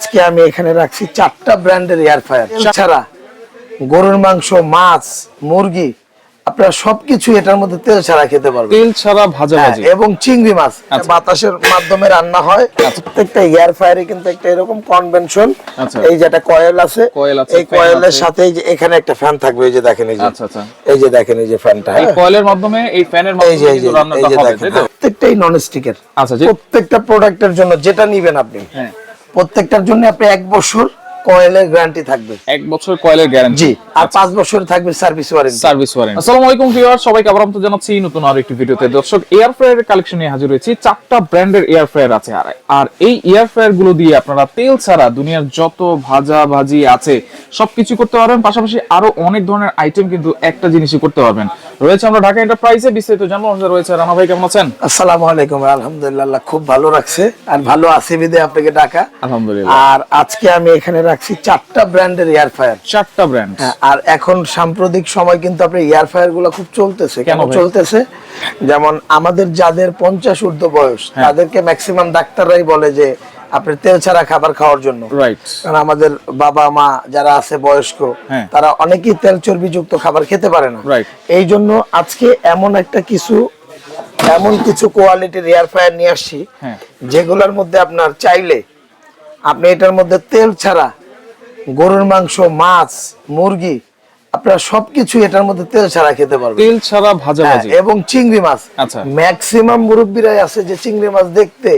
আজকে আমি এখানে রাখছি চারটা ব্র্যান্ডের এয়ার ফায়ার ছাড়া গরুর মাংস মাছ মুরগি আপনারা সবকিছু এটার মধ্যে তেল ছাড়া খেতে পারবেন। তেল ছাড়া ভাজা হ্যাঁ, ভাজি। এবং চিংড়ি মাছ আচ্ছা। বাতাসের মাধ্যমে রান্না হয়। প্রত্যেকটা এয়ার ফায়ারে কিন্তু একটা এরকম কনভেনশন আচ্ছা। এই যে একটা কয়েল আছে এই কয়েলের। সাথে এই যে এখানে একটা ফ্যান থাকবে এই যে দেখেন এই যে। আচ্ছা আচ্ছা। এই যে দেখেন এই যে ফ্যানটা এই কয়েলের মাধ্যমে এই ফ্যানের মাধ্যমে কিন্তু রান্নাটা হবে প্রত্যেকটাই নন স্টিকের আচ্ছা প্রত্যেকটা প্রোডাক্টের জন্য যেটা নিবেন আপনি হ্যাঁ। প্রত্যেকটার জন্য আপনি এক বছর কয়েলের গ্যারান্টি থাকবে। এক বছর কয়েলের গ্যারান্টি জি আর পাঁচ বছর থাকবে সার্ভিস ওয়ারেন্টি সার্ভিস ওয়ারেন্টি আসসালামু আলাইকুম ভিউয়ার সবাইকে আবার আমন্ত্রণ জানাচ্ছি নতুন আরও একটি ভিডিওতে। দর্শক এয়ার ফ্রায়ারের কালেকশন নিয়ে হাজির হয়েছি। চারটা ব্র্যান্ডের এয়ার ফ্রায়ার আছে আর। আর এই এয়ার ফ্রায়ারগুলো দিয়ে আপনারা তেল ছাড়া দুনিয়ার যত ভাজা ভাজি আছে সবকিছু করতে পারবেন। পাশাপাশি আরও অনেক ধরনের আইটেম কিন্তু একটা জিনিসই করতে পারবেন। রয়েছে আমরা ঢাকা এন্টারপ্রাইজে বিস্তারিত জানব। আমাদের রয়েছে রানা ভাই কেমন আছেন? আসসালামু আলাইকুম। আলহামদুলিল্লাহ খুব ভালো রাখছে। আর ভালো আছে বিদে আপনাকে ডাকা আলহামদুলিল্লাহ। আর আজকে আমি এখানে রাখছি চারটা ব্র্যান্ডের এয়ার ফায়ার চারটা ব্র্যান্ড। আর এখন সাম্প্রতিক সময় কিন্তু আপনার এয়ার ফায়ারগুলো খুব চলতেছে। কেন কেন চলতেছে? যেমন আমাদের যাদের পঞ্চাশ ঊর্ধ্ব বয়স হ্যাঁ। তাদেরকে ম্যাক্সিমাম ডাক্তাররাই বলে যে আপনি তেল ছাড়া খাবার খাওয়ার জন্য। রাইট কারণ আমাদের বাবা মা যারা আছে বয়স্ক হ্যাঁ। তারা অনেকেই তেল চর্বিযুক্ত খাবার খেতে পারে না। এই জন্য আজকে এমন একটা কিছু এমন কিছু কোয়ালিটির এয়ার ফায়ার নিয়ে আসছি হ্যাঁ। যেগুলোর মধ্যে আপনার চাইলে আপনি এটার মধ্যে তেল ছাড়া গরুর মাংস মাছ মুরগি আপনারা সবকিছু এটার মধ্যে তেল ছাড়া খেতে পারবেন। তেল ছাড়া ভাজা হ্যাঁ, ভাজি এবং চিংড়ি মাছ। আচ্ছা। ম্যাক্সিমাম মুরব্বীরাই আছে যে চিংড়ি মাছ দেখতে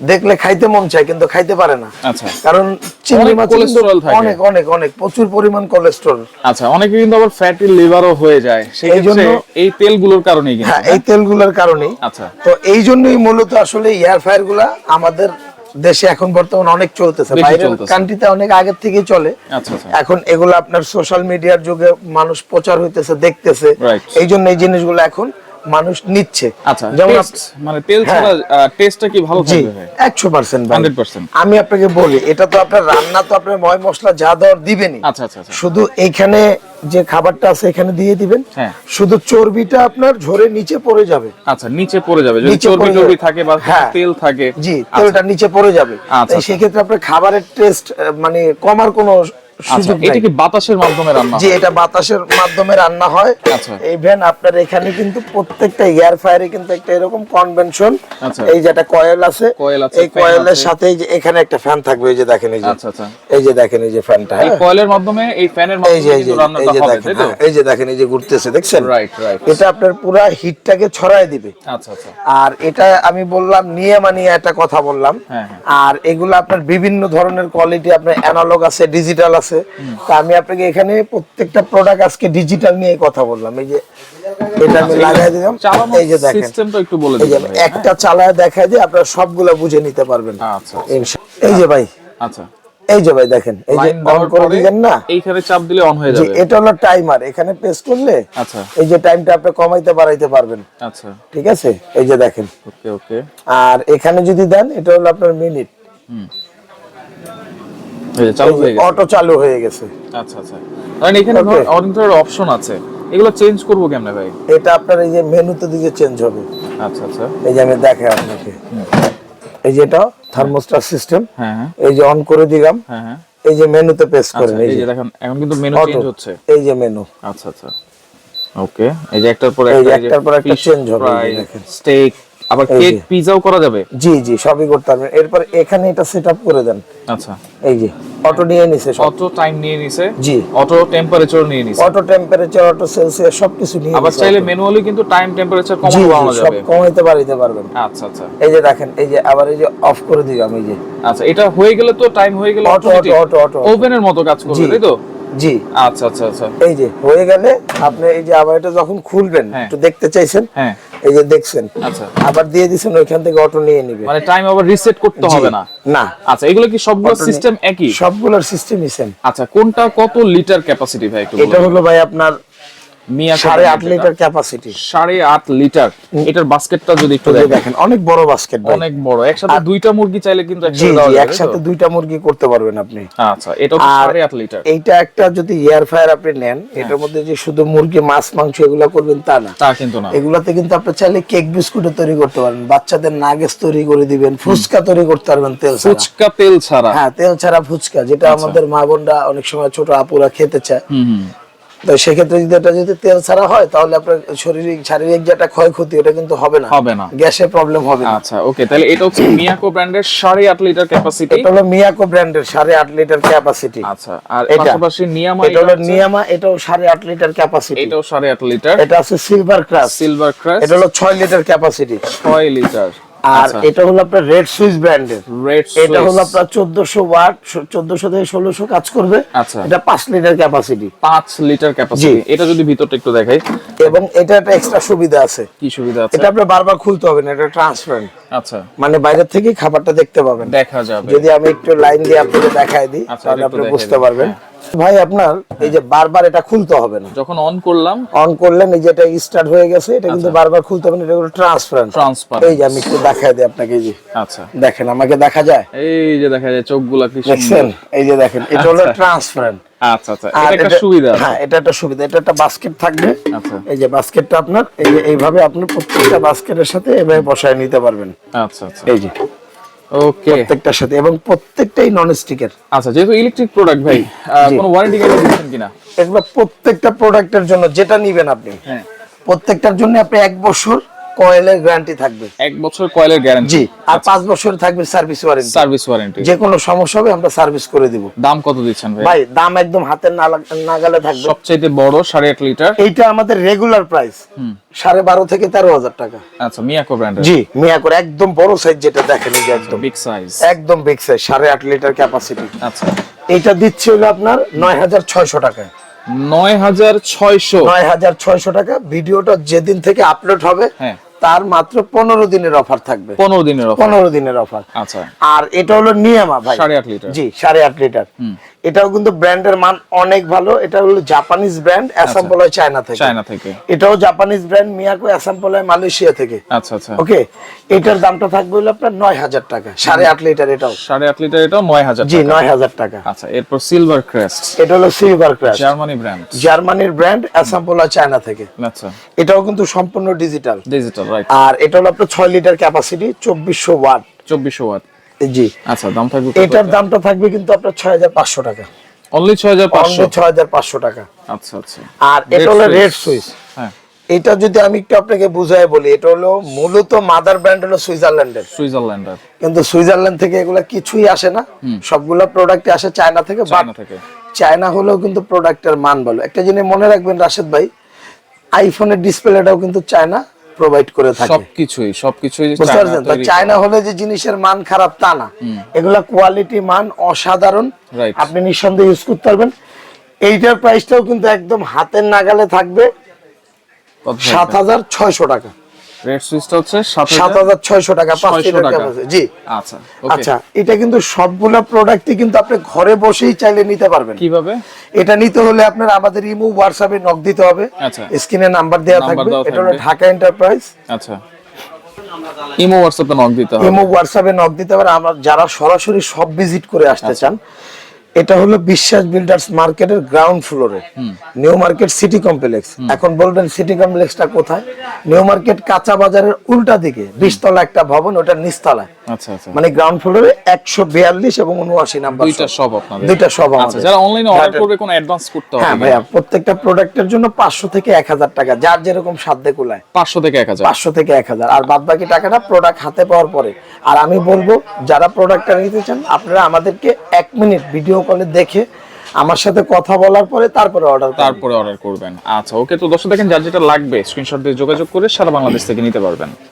দেখলে খাইতে মন চায় কিন্তু খাইতে পারে না। আচ্ছা। কারণ চিংড়ি মাছ cholesterol থাকে। অনেক অনেক অনেক প্রচুর পরিমাণ কোলেস্টেরল আচ্ছা অনেকে কিন্তু আবার ফ্যাটি লিভারও হয়ে যায়। সেই জন্য এই তেলগুলোর কারণেই কিন্তু হ্যাঁ এই তেলগুলোর কারণেই। আচ্ছা। তো এই জন্যই মূলত আসলে এয়ার ফায়ারগুলা আমাদের দেশে এখন বর্তমান অনেক চলতেছে। বেশি বাইরের কান্ট্রিতে অনেক আগের থেকেই চলে। আচ্ছা আচ্ছা। এখন এগুলো আপনার সোশ্যাল মিডিয়ার যুগে মানুষ প্রচার হইতেছে দেখতেছে। এই জন্য এই জিনিসগুলো এখন মানুষ নিচ্ছে। আচ্ছা যেমন মানে তেল হ্যাঁ। ছাড়া টেস্টটা কি ভালো থাকবে ভাই? একশো পার্সেন্ট 100% আমি আপনাকে বলি এটা তো আপনার রান্না তো আপনার ময় মশলা যা দেওয়ার দিবেনই। আচ্ছা আচ্ছা আচ্ছা। শুধু এইখানে যে খাবারটা আছে এখানে দিয়ে দিবেন। হ্যাঁ। শুধু চর্বিটা আপনার ঝরে নিচে পড়ে যাবে। আচ্ছা নিচে পড়ে যাবে। যদি চর্বি যাবে। থাকে বা হ্যাঁ। তেল থাকে। জি আচ্ছা, তেলটা নিচে পড়ে যাবে। আচ্ছা। সেক্ষেত্রে আপনার খাবারের টেস্ট মানে কমার কোনো আচ্ছা এটা কি বাতাসের মাধ্যমে রান্না হয়? এটা বাতাসের মাধ্যমে রান্না হয়। আচ্ছা। ইভেন আপনার এখানে কিন্তু প্রত্যেকটা এয়ার ফায়ারে কিন্তু একটা এরকম কনভেনশন আচ্ছা। এই যে একটা কয়েল আছে এই কয়েলের সাথে এই যে এখানে একটা ফ্যান থাকবে এই যে দেখেন এই যে। আচ্ছা আচ্ছা। এই যে দেখেন এই যে ফ্যানটা এই কয়েলের মাধ্যমে এই ফ্যানের মাধ্যমে কিন্তু রান্নাটা হবে তাই তো? হ্যাঁ, এই যে দেখেন এই যে ঘুরতেছে দেখছেন? রাইট রাইট এটা আপনার পুরা হিটটাকে ছড়ায় দিবে। আচ্ছা আচ্ছা। আর এটা আমি বললাম নিয়ে মানিয়ে একটা কথা বললাম। হ্যাঁ, হ্যাঁ। আর এগুলো আপনার বিভিন্ন ধরনের কোয়ালিটি আপনার অ্যানালগ আছে ডিজিটাল আছে। তা আমি আপনাকে এখানে প্রত্যেকটা প্রোডাক্ট আজকে ডিজিটাল নিয়ে কথা বললাম। এই যে এটা আমি লাগাই দিলাম। এই যে দেখেন। সিস্টেমটা একটু বলে ভাই, একটা চালায় দেখাই যে আপনারা সবগুলা বুঝে নিতে পারবেন। হ্যাঁ? আচ্ছা। এই যে ভাই। আচ্ছা। এই যে ভাই দেখেন। এই যে অন করে দিবেন না? এইখানে চাপ দিলে অন হয়ে যাবে। এটা হলো টাইমার এখানে প্রেস করলে আচ্ছা। এই যে টাইমটা আপনি কমাইতে বাড়াইতে পারবেন। আচ্ছা। ঠিক আছে? এই যে দেখেন। ওকে ওকে। আর এখানে যদি দেন এটা হলো আপনার মিনিট যে চালু হয়ে গেছে। অটো চালু হয়ে গেছে। আচ্ছা আচ্ছা। কারণ এখানে. অনেক ধরনের অপশন আছে। এগুলো চেঞ্জ করব কেমনে ভাই? এটা আপনার এই যে মেনুতে দিকে চেঞ্জ হবে। আচ্ছা আচ্ছা। এই যে আমি দেখাই আপনাকে। এই যে এটা থার্মোস্টার সিস্টেম হ্যাঁ হ্যাঁ। এই যে অন করে দিলাম। হ্যাঁ হ্যাঁ। এই যে মেনুতে প্রেস আচ্ছা করেন এই যে। দেখেন এখন কিন্তু মেনু চেঞ্জ হচ্ছে। এই যে মেনু আচ্ছা আচ্ছা। ওকে এই যে একটার পর এই যে একটা একটার পর একটা change হবে, দেখেন। স্টেক আবার কেক পিজাও করা যাবে? জি জি সবই করতে পারবেন। এরপর এখানে এটা সেট আপ করে দেন। আচ্ছা। এই যে। অটো নিয়ে নিছে অটো টাইম নিয়ে নিছে। জি। অটো টেম্পারেচার নিয়ে নিছে। অটো টেম্পারেচার অটো সেলসিয়াস সবকিছু নিয়ে আবার চাইলে ম্যানুয়ালি কিন্তু টাইম টেম্পারেচার কমানো বাড়ানো সব কমাইতে বাড়াইতে পারবেন। আচ্ছা আচ্ছা। এই যে দেখেন এই যে আবার এই যে অফ করে দিলাম এই যে। আচ্ছা এটা হয়ে গেলে তো টাইম হয়ে গেলে অটো অটো অটো অটো ওভেনের মতো কাজ করবে তাই তো? জি। আচ্ছা আচ্ছা আচ্ছা। এই যে হয়ে গেলে আপনি এই যে আবার এটা যখন খুলবেন হ্যাঁ। একটু দেখতে চাইছেন হ্যাঁ। এই যে দেখছেন আচ্ছা। আবার দিয়ে দিছেন ওইখান থেকে অটো নিয়ে নিবে। মানে টাইম আবার রিসেট করতে হবে না? না। আচ্ছা এগুলো কি সবগুলো সিস্টেম একই? সবগুলোর সিস্টেমই সেম আচ্ছা কোনটা কত লিটার ক্যাপাসিটি ভাই একটু এটা হলো ভাই আপনার সাড়ে আট লিটার? ক্যাপাসিটি সাড়ে আট লিটার। এটার বাস্কেটটা যদি একটু দেখেন। অনেক বড় বাস্কেট অনেক বড়। একসাথে দুইটা মুরগি চাইলে কিন্তু একসাথে দুইটা মুরগি করতে পারবেন আপনি। আচ্ছা এটা সাড়ে আট লিটার। এইটা একটা যদি এয়ার ফায়ার আপনি নেন হ্যাঁ। এটার মধ্যে যে শুধু মুরগি মাছ মাংস এগুলো করবেন তা না। তা কিন্তু না। এগুলাতে কিন্তু আপনি চাইলে কেক বিস্কুটও তৈরি করতে পারবেন। বাচ্চাদের নাগেস তৈরি করে দিবেন ফুচকা তৈরি করতে পারবেন তেল ছাড়া। ফুচকা তেল ছাড়া। হ্যাঁ তেল ছাড়া ফুচকা যেটা আমাদের মা বোনরা অনেক সময় ছোট আপুরা খেতে চায়। তো সেক্ষেত্রে যদি এটা যদি তেল ছাড়া হয় তাহলে আপনার শারীরিক শারীরিক যেটা ক্ষয়ক্ষতি ওটা কিন্তু হবে না। হবে না। গ্যাসের প্রবলেম হবে না। আচ্ছা ওকে তাহলে এটা হচ্ছে মিয়াকো ব্র্যান্ডের সাড়ে আট লিটার ক্যাপাসিটি এটা হলো মিয়াকো ব্র্যান্ডের সাড়ে আট লিটার ক্যাপাসিটি আচ্ছা আর এটা। পাশাপাশি নিয়ামা এটা হলো নিয়ামা এটাও সাড়ে আট লিটার ক্যাপাসিটি এটাও সাড়ে আট লিটার। এটা আছে সিলভার ক্রাস সিলভার ক্রাস এটা হলো ছয় লিটার ক্যাপাসিটি ছয় লিটার। আর এটা হলো আপনার রেড সুইস ব্র্যান্ডের রেড এটা হলো আপনার চোদ্দশো ওয়াট চোদ্দশো থেকে ষোলোশো কাজ করবে। আচ্ছা। এটা পাঁচ লিটার ক্যাপাসিটি পাঁচ লিটার ক্যাপাসিটি এটা যদি ভিতরটা একটু দেখাই। এবং এটা একটা এক্সট্রা সুবিধা আছে। কি সুবিধা আছে? এটা আপনার বারবার খুলতে হবে না এটা ট্রান্সপারেন্ট আচ্ছা। মানে বাইরে থেকে খাবারটা দেখতে পাবেন। দেখা যাবে। যদি আমি একটু লাইন দিয়ে আপনাকে দেখাই দিই আচ্ছা, তাহলে আপনি বুঝতে পারবেন। ভাই আপনার এই যে বারবার এটা খুলতে হবে না। যখন অন করলাম অন করলেন এই যে এটা স্টার্ট হয়ে গেছে এটা কিন্তু আচ্ছা। বারবার খুলতে হবে না এটা হলো ট্রান্সপারেন্ট ট্রান্সপারেন্ট এই যে আমি একটু দেখাই দিই আপনাকে এই যে। আচ্ছা। দেখেন আমাকে দেখা যায়? এই যে দেখা যায় চোখগুলা কি দেখছেন? সুন্দর। এই যে দেখেন এটা হলো আচ্ছা। ট্রান্সপারেন্ট আচ্ছা আচ্ছা এটা একটা সুবিধা। হ্যাঁ এটা একটা সুবিধা এটা একটা বাস্কেট থাকবে। আচ্ছা। এই যে বাস্কেটটা আপনার এই যে এইভাবে আপনি প্রত্যেকটা বাস্কেটের সাথে এভাবে বসায় নিতে পারবেন। আচ্ছা আচ্ছা। এই যে। ওকে প্রত্যেকটার সাথে এবং প্রত্যেকটাই নন স্টিকের আচ্ছা যেহেতু ইলেকট্রিক প্রোডাক্ট ভাই কোনো ওয়ারেন্টি গ্যারান্টি দিচ্ছেন কিনা? এগুলো প্রত্যেকটা প্রোডাক্টের জন্য যেটা নিবেন আপনি। হ্যাঁ। প্রত্যেকটার জন্য আপনি এক বছর কয়েলের গ্যারান্টি থাকবে। এক বছর কয়েলের গ্যারান্টি জি আর পাঁচ বছর থাকবে সার্ভিস ওয়ারেন্টি সার্ভিস ওয়ারেন্টি যে কোনো সমস্যা হবে আমরা সার্ভিস করে দিব। দাম কত দিচ্ছেন ভাই? ভাই দাম একদম হাতের নাগালে থাকবে। সবচাইতে বড় সাড়ে আট লিটার? এইটা আমাদের রেগুলার প্রাইস সাড়ে বারো থেকে তেরো হাজার টাকা। আচ্ছা মিয়াকো ব্র্যান্ডের জি একদম বড় সাইজ যেটা দেখেন একদম। বিগ সাইজ একদম বিগ সাইজ সাড়ে আট লিটার ক্যাপাসিটি আচ্ছা। এইটা দিচ্ছে হলো আপনার নয় হাজার ছয়শো টাকায়। নয় হাজার ছয়শো। নয় হাজার ছয়শো টাকা। ভিডিওটা যেদিন থেকে আপলোড হবে হ্যাঁ। তার মাত্র পনেরো দিনের অফার থাকবে। পনেরো দিনের অফার পনেরো দিনের অফার আচ্ছা। আর এটা হলো নিয়ামা ভাই। সাড়ে আট লিটার। জি সাড়ে আট লিটার। এটাও কিন্তু ব্র্যান্ডের মান অনেক ভালো। এটা হলো জাপানিজ ব্র্যান্ড অ্যাসাম্পল হয় চায়না থেকে। চায়না থেকে। এটাও জাপানিজ ব্র্যান্ড মিয়াকো অ্যাসাম্পল হয় মালয়েশিয়া থেকে। আচ্ছা আচ্ছা। ওকে? এটার দামটা থাকবে হলো আপনার নয় হাজার টাকা। সাড়ে আট লিটার এটাও। সাড়ে আট লিটার এটাও নয় হাজার জি নয় হাজার টাকা। আচ্ছা এরপর সিলভার ক্রেস্ট এটা হলো সিলভার ক্রাশ জার্মানি ব্র্যান্ড জার্মানির ব্র্যান্ড অ্যাসাম্পল হয় চায়না থেকে। আচ্ছা। এটাও কিন্তু সম্পূর্ণ ডিজিটাল ডিজিটাল রাইট আর এটা হলো আপনার ছয় লিটার ক্যাপাসিটি চব্বিশশো ওয়াট। চব্বিশশো ওয়াট। জি। আচ্ছা দাম থাকবে এটার দামটা থাকবে কিন্তু আপনার ছয় হাজার পাঁচশো টাকা। অনলি ছয় হাজার পাঁচশো? ছয় হাজার পাঁচশো টাকা। আচ্ছা আচ্ছা। আর এটা হলো রেড। সুইচ হ্যাঁ। এটা যদি আমি একটু আপনাকে বুঝাই বলি এটা হলো মূলত মাদার ব্র্যান্ড হলো সুইজারল্যান্ডের সুইজারল্যান্ডার কিন্তু সুইজারল্যান্ড থেকে এগুলা কিছুই আসে না। সবগুলা প্রোডাক্ট আসে চায়না থেকে চায়না থেকে। চায়না হলেও কিন্তু প্রোডাক্টের মান ভালো। একটা জিনিস মনে রাখবেন রাশেদ ভাই আইফোনের ডিসপ্লেটাও কিন্তু চায়না প্রোভাইড করে থাকে। সবকিছুই সবকিছুই চায়না হলে যে জিনিসের মান খারাপ তা না। এগুলা কোয়ালিটি মান অসাধারণ। আপনি নিঃসন্দেহে ইউজ করতে পারবেন। এইটার প্রাইসটাও কিন্তু একদম হাতের নাগালে থাকবে সাত হাজার ছয়শো টাকা। রেড সুইচটা হচ্ছে সাত সাত হাজার ছয়শো টাকা পাঁচ 600 লিটার টাকা। জি। আচ্ছা আচ্ছা এটা কিন্তু সবগুলা প্রোডাক্টই কিন্তু আপনি ঘরে বসেই চাইলে নিতে পারবেন। কীভাবে? এটা নিতে হলে আপনার আমাদের ইমো হোয়াটসঅ্যাপে নক দিতে হবে। আচ্ছা। স্ক্রিনে নাম্বার দেওয়া থাকবে। এটা হলো ঢাকা এন্টারপ্রাইজ আচ্ছা। ইমো হোয়াটসঅ্যাপে নক দিতে হবে। ইমো হোয়াটসঅ্যাপে নক দিতে পারে আমরা যারা সরাসরি সব ভিজিট করে আসতে আচ্ছা। চান এটা হলো বিশ্বাস বিল্ডার্স মার্কেটের গ্রাউন্ড ফ্লোরে নিউ মার্কেট সিটি কমপ্লেক্স এখন বলবেন সিটি কমপ্লেক্সটা কোথায়? নিউ মার্কেট কাঁচা বাজারের উল্টা দিকে বিশতলা একটা ভবন ওটা নিচতলায়। আচ্ছা আচ্ছা। মানে গ্রাউন্ড ফ্লোরে একশো বিয়াল্লিশ এবং উনআশি নাম্বার দুইটা সব দুইটা সব আচ্ছা আমাদের। যারা অনলাইনে অর্ডার করবে কোনো অ্যাডভান্স করতে হবে হ্যাঁ ভাইয়া প্রত্যেকটা প্রোডাক্টের জন্য পাঁচশো থেকে এক হাজার টাকা যার যেরকম সাধ্যে কুলায়। পাঁচশো থেকে এক হাজার। পাঁচশো থেকে এক হাজার। আর বাদ বাকি টাকাটা প্রোডাক্ট হাতে পাওয়ার পরে। আর আমি বলব যারা প্রোডাক্টটা নিতে চান আপনারা আমাদেরকে এক মিনিট ভিডিও কলে দেখে আমার সাথে কথা বলার পরে তারপরে অর্ডার তারপরে অর্ডার করবেন। আচ্ছা ওকে, তো দর্শক দেখেন, যার যেটা লাগবে স্ক্রিনশট দিয়ে যোগাযোগ করে সারা বাংলাদেশ থেকে নিতে পারবেন।